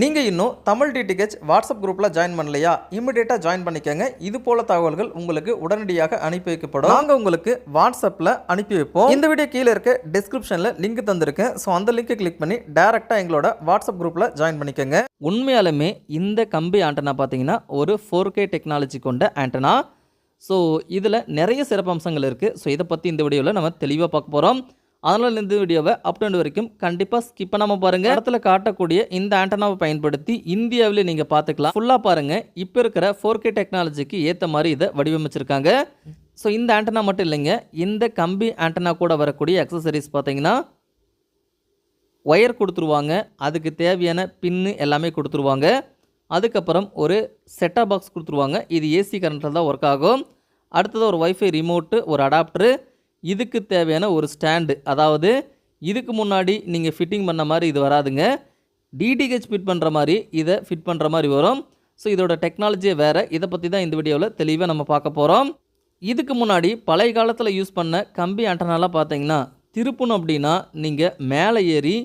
நீங்கள் இன்னும் Tamil DTH WhatsApp குரூப்பில் ஜாயின் பண்ணலையா? இமிடியேட்டாக ஜாயின் பண்ணிக்கோங்க. இது போல தகவல்கள் உங்களுக்கு உடனடியாக அனுப்பி வைக்கப்படும். நாங்கள் உங்களுக்கு வாட்ஸ்அப்பில் அனுப்பி வைப்போம். இந்த வீடியோ கீழே இருக்க டிஸ்கிரிப்ஷனில் லிங்க் தந்திருக்கேன் ஸோ அந்த லிங்கை கிளிக் பண்ணி டேரெக்டாக எங்களோட வாட்ஸ்அப் குரூப்பில் ஜாயின் பண்ணிக்கோங்க. உண்மையாலுமே இந்த கம்பி ஆண்டனா பார்த்தீங்கன்னா ஒரு ஃபோர் கே டெக்னாலஜி கொண்ட ஆண்டனா ஸோ இதில் நிறைய சிறப்பம்சங்கள் இருக்குது ஸோ இதை பற்றி இந்த வீடியோவில் நம்ம தெளிவாக பார்க்க போகிறோம் அதனால் இந்த வீடியோவை அப் டு வரைக்கும் கண்டிப்பாக ஸ்கிப் பண்ணாமல் பாருங்கள் இடத்துல காட்டக்கூடிய இந்த ஆண்டனாவை பயன்படுத்தி இந்தியாவிலே நீங்கள் பார்த்துக்கலாம். ஃபுல்லாக பாருங்கள் இப்போ இருக்கிற ஃபோர் கே டெக்னாலஜிக்கு ஏற்ற மாதிரி இதை வடிவமைச்சிருக்காங்க. ஸோ இந்த ஆண்டனா மட்டும் இல்லைங்க. இந்த கம்பி ஆண்டனா கூட வரக்கூடிய அக்சசரிஸ் பார்த்தீங்கன்னா ஒயர் கொடுத்துருவாங்க. அதுக்கு தேவையான பின்னு எல்லாமே கொடுத்துருவாங்க. அதுக்கப்புறம் ஒரு செட்டா பாக்ஸ் கொடுத்துருவாங்க. இது ஏசி கரண்ட்டில் தான் ஒர்க் ஆகும். அடுத்தது ஒரு ஒய்ஃபை ரிமோட்டு ஒரு அடாப்டரு இதுக்கு தேவையான ஒரு ஸ்டாண்டு. அதாவது இதுக்கு முன்னாடி நீங்கள் ஃபிட்டிங் பண்ண மாதிரி இது வராதுங்க. டிடிஹெச் ஃபிட் பண்ணுற மாதிரி இதை ஃபிட் பண்ணுற மாதிரி வரும். ஸோ இதோட டெக்னாலஜியே வேறு. இதை பற்றி தான் இந்த வீடியோவில் தெளிவாக நம்ம பார்க்க போகிறோம் இதுக்கு முன்னாடி பழைய காலத்தில் யூஸ் பண்ண கம்பி ஆண்டனாலாம் பார்த்தீங்கன்னா திருப்பணும் அப்படின்னா நீங்கள் மேலே ஏறி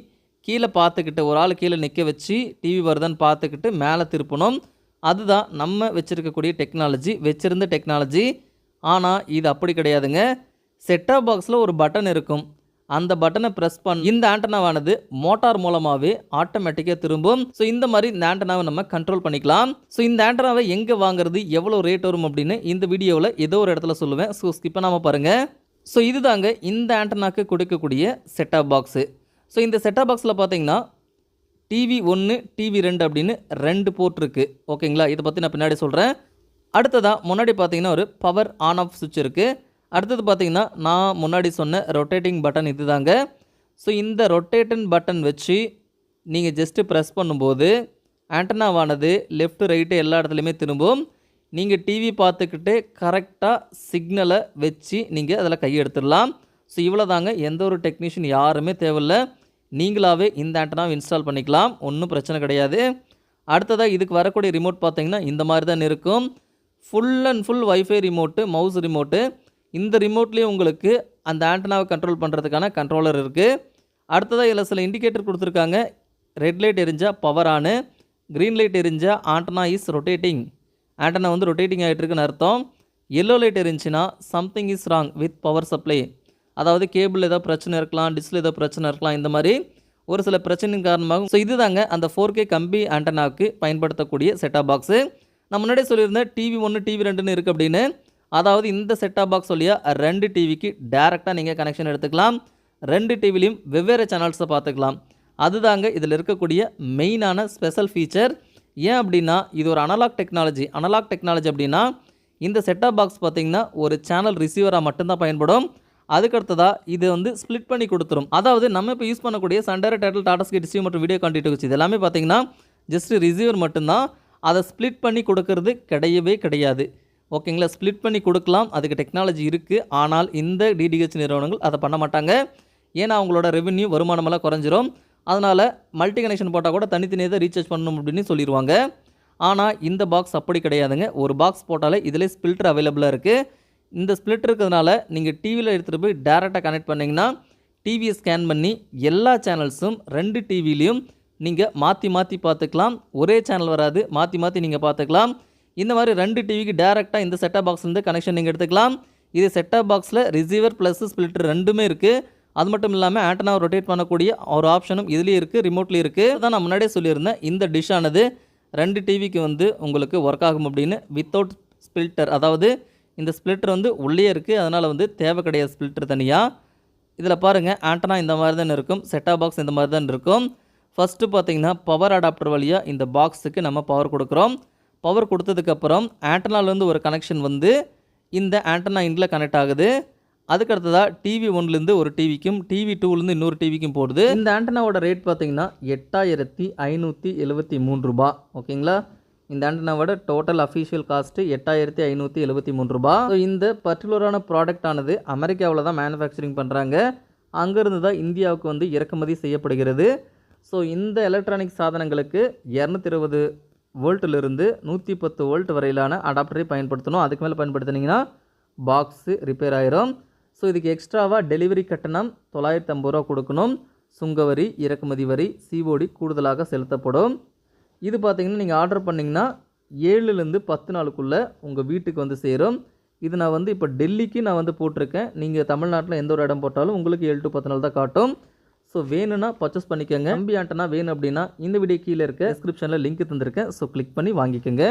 கீழே பார்த்துக்கிட்டு ஒரு ஆள் கீழே நிற்க வச்சு டிவி வருதான்னு பார்த்துக்கிட்டு மேலே திருப்பணும். அதுதான் நம்ம வச்சுருக்கக்கூடிய டெக்னாலஜி வச்சுருந்த டெக்னாலஜி ஆனால் இது அப்படி கிடையாதுங்க. செட்டாப் பாக்ஸில் ஒரு பட்டன் இருக்கும். அந்த பட்டனை ப்ரெஸ் பண்ண. இந்த ஆண்டனாவானது மோட்டார் மூலமாகவே ஆட்டோமேட்டிக்காக திரும்பும். ஸோ இந்த மாதிரி இந்த ஆண்டனாவை நம்ம கண்ட்ரோல் பண்ணிக்கலாம். ஸோ இந்த ஆண்டனாவை எங்கே வாங்குறது எவ்வளோ ரேட் வரும் அப்படின்னு இந்த வீடியோவில் ஏதோ ஒரு இடத்துல சொல்லுவேன். ஸோ ஸ்கிப் பண்ணாமல் பாருங்கள் ஸோ இதுதாங்க இந்த ஆண்டனாக்கு கொடுக்கக்கூடிய செட்டாப் பாக்ஸு ஸோ இந்த செட்டாப் பாக்ஸில் பார்த்தீங்கன்னா டிவி ஒன்று டிவி ரெண்டு அப்படின்னு ரெண்டு போர்ட் இருக்குது ஓகேங்களா இதை பற்றி நான் பின்னாடி சொல்கிறேன் அடுத்ததாக முன்னாடி பார்த்தீங்கன்னா ஒரு பவர் ஆன் ஆஃப் சுவிட்ச் இருக்குது அடுத்தது பார்த்தீங்கன்னா நான் முன்னாடி சொன்ன ரொட்டேட்டிங் பட்டன் இது தாங்க ஸோ இந்த ரொட்டேட்டன் பட்டன் வச்சு நீங்கள் ஜஸ்ட்டு ப்ரெஸ் பண்ணும்போது ஆண்டனாவானது லெஃப்ட் ரைட்டு எல்லா இடத்துலையுமே திரும்பும். நீங்கள் டிவி பார்த்துக்கிட்டு கரெக்டாக சிக்னலை வச்சு நீங்கள் அதில் கையெடுத்துடலாம் ஸோ இவ்வளோ தாங்க எந்த ஒரு டெக்னீஷியன் யாருமே தேவையில்லை. நீங்களாகவே இந்த ஆண்டனாவை இன்ஸ்டால் பண்ணிக்கலாம். ஒன்றும் பிரச்சனை கிடையாது. அடுத்ததாக இதுக்கு வரக்கூடிய ரிமோட் பார்த்திங்கன்னா இந்த மாதிரி தான் இருக்கும். Full and full wifi remote mouse remote இந்த ரிமோட்லேயும் உங்களுக்கு அந்த ஆண்டனாவை கண்ட்ரோல் பண்ணுறதுக்கான கண்ட்ரோலர் இருக்குது அடுத்ததாக இதில் சில இண்டிகேட்டர் கொடுத்துருக்காங்க. ரெட் லைட் எரிஞ்சால் பவர் ஆனு க்ரீன் லைட் எரிஞ்சால் ஆண்டனா இஸ் ரொட்டேட்டிங் ஆண்டனா வந்து ரொட்டேட்டிங் ஆகிட்டுருக்குன்னு அர்த்தம். Yellow light எரிஞ்சுன்னா something is wrong with power supply அதாவது கேபிள் ஏதோ பிரச்சனை இருக்கலாம் டிஸ்பிள் ஏதோ பிரச்சனை இருக்கலாம் இந்த மாதிரி ஒரு சில பிரச்சனையின் காரணமாகும் ஸோ இதுதாங்க அந்த ஃபோர் கே கம்பி ஆண்டனாவுக்கு பயன்படுத்தக்கூடிய செட்டாப் பாக்ஸு நான் முன்னாடியே சொல்லியிருந்தேன் டிவி ஒன்று டிவி ரெண்டுன்னு இருக்குது அப்படின்னு. அதாவது இந்த செட்டாப் பாக்ஸ் வழியாக ரெண்டு டிவிக்கு டேரெக்டாக நீங்கள் கனெக்ஷன் எடுத்துக்கலாம். ரெண்டு டிவிலையும் வெவ்வேறு சேனல்ஸை பார்த்துக்கலாம். அதுதாங்க இதில் இருக்கக்கூடிய மெயினான ஸ்பெஷல் ஃபீச்சர் ஏன் அப்படின்னா இது ஒரு அனலாக் டெக்னாலஜி அனலாக் டெக்னாலஜி அப்படின்னா இந்த செட்டாப் பாக்ஸ் பார்த்திங்கன்னா ஒரு சேனல் ரிசீவராக மட்டும்தான் பயன்படும். அதுக்கடுத்ததாக இது வந்து ஸ்ப்ளிட் பண்ணி கொடுத்துரும். அதாவது நம்ம இப்போ யூஸ் பண்ணக்கூடிய சண்டர் டேட்டல் டாடா ரிசீவ் மற்றும் வீடியோ கான்டிட்டு வச்சு இது எல்லாமே பார்த்திங்கன்னா ஜஸ்ட் ரிசீவர் மட்டும்தான். அதை ஸ்ப்ளிட் பண்ணி கொடுக்கறது கிடையவே கிடையாது. ஓகேங்களா? ஸ்ப்ளிட் பண்ணி கொடுக்கலாம். அதுக்கு டெக்னாலஜி இருக்குது ஆனால் இந்த டிடிஹெச் நிறுவனங்கள் அதை பண்ண மாட்டாங்க. ஏன்னா அவங்களோட ரெவென்யூ வருமானமெல்லாம் குறைஞ்சிரும். அதனால் மல்டி கனெக்ஷன் போட்டால் கூட தனித்தனியாக தான் ரீசார்ஜ் பண்ணணும் அப்படின்னு சொல்லிடுவாங்க ஆனால் இந்த பாக்ஸ் அப்படி கிடையாதுங்க. ஒரு பாக்ஸ் போட்டாலே இதிலே ஸ்பில்டர் அவைலபிளாக இருக்குது இந்த ஸ்பிளிட் இருக்கிறதுனால நீங்கள் டிவியில் எடுத்துகிட்டு போய் டேரெக்டாக கனெக்ட் பண்ணிங்கன்னா டிவியை ஸ்கேன் பண்ணி எல்லா சேனல்ஸும் ரெண்டு டிவிலையும் நீங்கள் மாற்றி மாற்றி பார்த்துக்கலாம். ஒரே சேனல் வராது. மாற்றி மாற்றி நீங்கள் பார்த்துக்கலாம். இந்த மாதிரி ரெண்டு டிவிக்கு டேரெக்டாக இந்த செட்டாக பாக்ஸ்லேருந்து கனெக்ஷன் நீங்கள் எடுத்துக்கலாம். இது செட்டாப் பாக்ஸில் ரிசீவர் ப்ளஸ் ஸ்பிளிட்டர் ரெண்டுமே இருக்குது அது மட்டும் இல்லாமல் ஆண்டனாவை ரொட்டேட் பண்ணக்கூடிய ஒரு ஆப்ஷனும் இதுலேயும் இருக்குது ரிமோட்லேயும் இருக்குது தான் நான் முன்னாடியே சொல்லியிருந்தேன் இந்த டிஷ் ஆனது ரெண்டு டிவிக்கு வந்து உங்களுக்கு ஒர்க் ஆகும் அப்படின்னு. வித்தவுட் ஸ்பில்டர் அதாவது இந்த ஸ்பிளிட்டர் வந்து உள்ளே இருக்குது அதனால் வந்து தேவை கிடையாது ஸ்பிளிட்டர் தனியாக இதில் பாருங்கள் ஆண்டனா இந்த மாதிரி தான் இருக்கும் செட்டாப் பாக்ஸ் இந்த மாதிரி தான் இருக்கும். ஃபஸ்ட்டு பார்த்தீங்கன்னா பவர் அடாப்டர் வழியாக இந்த பாக்ஸுக்கு நம்ம பவர் கொடுக்குறோம். பவர் கொடுத்ததுக்கப்புறம் ஆண்டனாலேருந்து ஒரு கனெக்ஷன் வந்து இந்த ஆண்டனா இன்டில் கனெக்ட் ஆகுது. அதுக்கு அடுத்ததாக டிவி ஒன்லேருந்து ஒரு டிவிக்கும் டிவி டூலேருந்து இன்னொரு டிவிக்கும் போடுது இந்த ஆண்டனாவோட ரேட் பார்த்திங்கன்னா எட்டாயிரத்தி ஐநூற்றி எழுபத்தி மூணு ரூபா. ஓகேங்களா? இந்த ஆண்டனாவோட டோட்டல் அஃபீஷியல் காஸ்ட்டு எட்டாயிரத்தி ஐநூற்றி எழுபத்தி மூணு ரூபா. ஸோ இந்த பர்டிகுலரான ப்ராடக்ட் ஆனது அமெரிக்காவில் தான் மேனுஃபேக்சரிங் பண்ணுறாங்க அங்கேருந்து தான் இந்தியாவுக்கு வந்து இறக்குமதி செய்யப்படுகிறது. ஸோ இந்த எலக்ட்ரானிக் சாதனங்களுக்கு இரநூத்தி இருபது வோல்ட்டிலிருந்து நூற்றி பத்து வோல்ட் வரையிலான அடாப்டரை பயன்படுத்தணும். அதுக்கு மேலே பயன்படுத்தினீங்கன்னா பாக்ஸு ரிப்பேர் ஆயிரும். ஸோ இதுக்கு எக்ஸ்ட்ராவாக டெலிவரி கட்டணம் தொள்ளாயிரத்தி ஐம்பது ரூபா கொடுக்கணும். சுங்கவரி இறக்குமதி வரி சிஓடி கூடுதலாக செலுத்தப்படும். இது பார்த்தீங்கன்னா நீங்கள் ஆர்டர் பண்ணிங்கன்னா ஏழுலேருந்து பத்து நாளுக்குள்ளே உங்கள் வீட்டுக்கு வந்து சேரும். இது நான் வந்து இப்போ டெல்லிக்கு நான் வந்து போட்டிருக்கேன். நீங்கள் தமிழ்நாட்டில் எந்த ஒரு இடம் போட்டாலும் உங்களுக்கு ஏழு டு பத்து நாள் தான் காட்டும். ஸோ வேணும்னா பர்ச்சேஸ் பண்ணிக்கோங்க. நம்பி ஆண்டனா வேணும் அப்படின்னா இந்த வீடியோ கீழே இருக்க டிஸ்கிரிப்ஷனில் லிங்க் தந்திருக்கேன். ஸோ கிளிக் பண்ணி வாங்கிக்கோங்க.